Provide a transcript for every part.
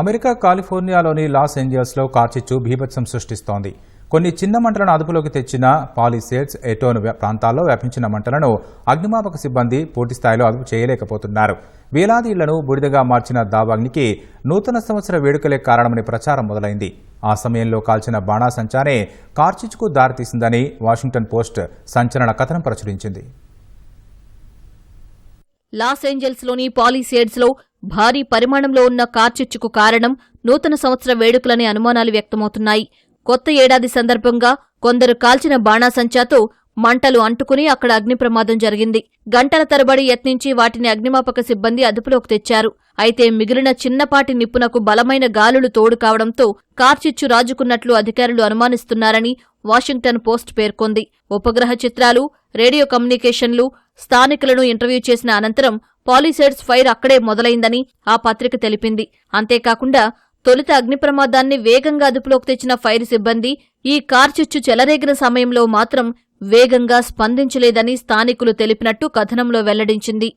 America కాలిఫోర్నియాలోని loss ఏంజల్స్లో కార్చిచ్చు భీభత్సం సృష్టిస్తోంది. కొన్ని చిన్న మంటలను అదుపులోకి తెచ్చిన పాలిసేట్స్ ఎటోన్ ప్రాంతాల్లో వ్యాపించిన మంటలను అగ్నిమాపక సిబ్బంది పూర్తిస్థాయిలో అదుపు చేయలేకపోతున్నారు. వేలాది ఇళ్ళను బూడిదగా మార్చిన దావాగ్నికి నూతన సంవత్సర వేడుకలే కారణమని ప్రచారం మొదలైంది. ఆ సమయంలో కాల్చిన బాణాసంచానే కార్చిచ్చుకు దారితీసిందని వాషింగ్టన్ పోస్ట్ సంచలన కథనం ప్రచురించింది. లాస్ ఏంజల్స్లోని పాలీసేడ్స్లో భారీ పరిమాణంలో ఉన్న కార్చిచ్చుకు కారణం నూతన సంవత్సర వేడుకలనే అనుమానాలు వ్యక్తమవుతున్నాయి. కొత్త ఏడాది సందర్భంగా కొందరు కాల్చిన బాణాసంచాతో మంటలు అంటుకుని అక్కడ అగ్ని ప్రమాదం జరిగింది. గంటల తరబడి యత్నించి వాటిని అగ్నిమాపక సిబ్బంది అదుపులోకి తెచ్చారు. అయితే మిగిలిన చిన్నపాటి నిప్పునకు బలమైన గాలులు తోడు కావడంతో కార్చిచ్చు రాజుకున్నట్లు అధికారులు అనుమానిస్తున్నారని వాషింగ్టన్ పోస్ట్ పేర్కొంది. ఉపగ్రహ చిత్రాలు రేడియో కమ్యూనికేషన్లు స్థానికులను ఇంటర్వ్యూ చేసిన అనంతరం పాలిసైడ్స్ ఫైర్ అక్కడే మొదలైందని ఆ పత్రిక తెలిపింది. అంతేకాకుండా తొలుత అగ్ని ప్రమాదాన్ని వేగంగా అదుపులోకి తెచ్చిన ఫైర్ సిబ్బంది ఈ కార్చిచ్చు చెలరేగిన సమయంలో మాత్రం వేగంగా స్పందించలేదని స్థానికులు తెలిపినట్టు కథనంలో వెల్లడించింది.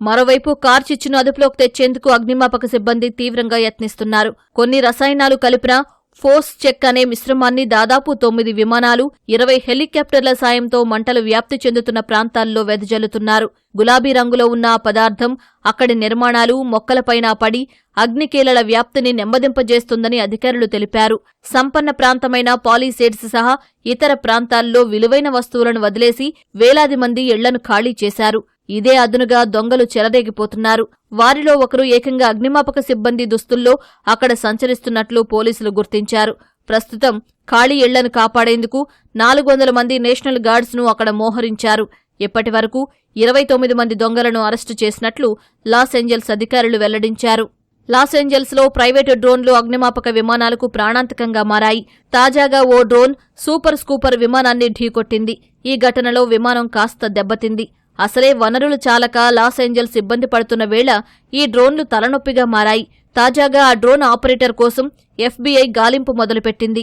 మరోవైపు కార్చిచ్చును అదుపులోకి తెచ్చేందుకు అగ్నిమాపక సిబ్బంది తీవ్రంగా యత్నిస్తున్నారు. కొన్ని రసాయనాలు కలిపిన ఫోర్స్ చెక్ అనే మిశ్రమాన్ని దాదాపు తొమ్మిది విమానాలు ఇరవై హెలికాప్టర్ల సాయంతో మంటలు వ్యాప్తి చెందుతున్న ప్రాంతాల్లో వెదజల్లుతున్నారు. గులాబీ రంగులో ఉన్న ఆ పదార్థం అక్కడి నిర్మాణాలు మొక్కలపైన పడి అగ్నికీలల వ్యాప్తిని నెమ్మదింపజేస్తుందని అధికారులు తెలిపారు. సంపన్న ప్రాంతమైన పాలీసేడ్స్ సహా ఇతర ప్రాంతాల్లో విలువైన వస్తువులను వదిలేసి వేలాది మంది ఇళ్ళను ఖాళీ చేశారు. ఇదే అదునుగా దొంగలు చెలరేగిపోతున్నారు. వారిలో ఒకరు ఏకంగా అగ్నిమాపక సిబ్బంది దుస్తుల్లో అక్కడ సంచరిస్తున్నట్లు పోలీసులు గుర్తించారు. ప్రస్తుతం ఖాళీ ఇళ్ళను కాపాడేందుకు నాలుగు వందల మంది నేషనల్ గార్డ్స్ను అక్కడ మోహరించారు. ఇప్పటి వరకు ఇరవై తొమ్మిది మంది దొంగలను అరెస్టు చేసినట్లు లాస్ ఏంజల్స్ అధికారులు వెల్లడించారు. లాస్ ఏంజల్స్లో ప్రైవేటు డ్రోన్లు అగ్నిమాపక విమానాలకు ప్రాణాంతకంగా మారాయి. తాజాగా ఓ డ్రోన్ సూపర్ స్కూపర్ విమానాన్ని ఢీకొట్టింది. ఈ ఘటనలో విమానం కాస్త దెబ్బతింది. అసలే వనరులు చాలక లాస్ ఏంజల్స్ ఇబ్బంది పడుతున్న వేళ ఈ డ్రోన్లు తలనొప్పిగా మారాయి. తాజాగా ఆ డ్రోన్ ఆపరేటర్ కోసం ఎఫ్బీఐ గాలింపు మొదలుపెట్టింది.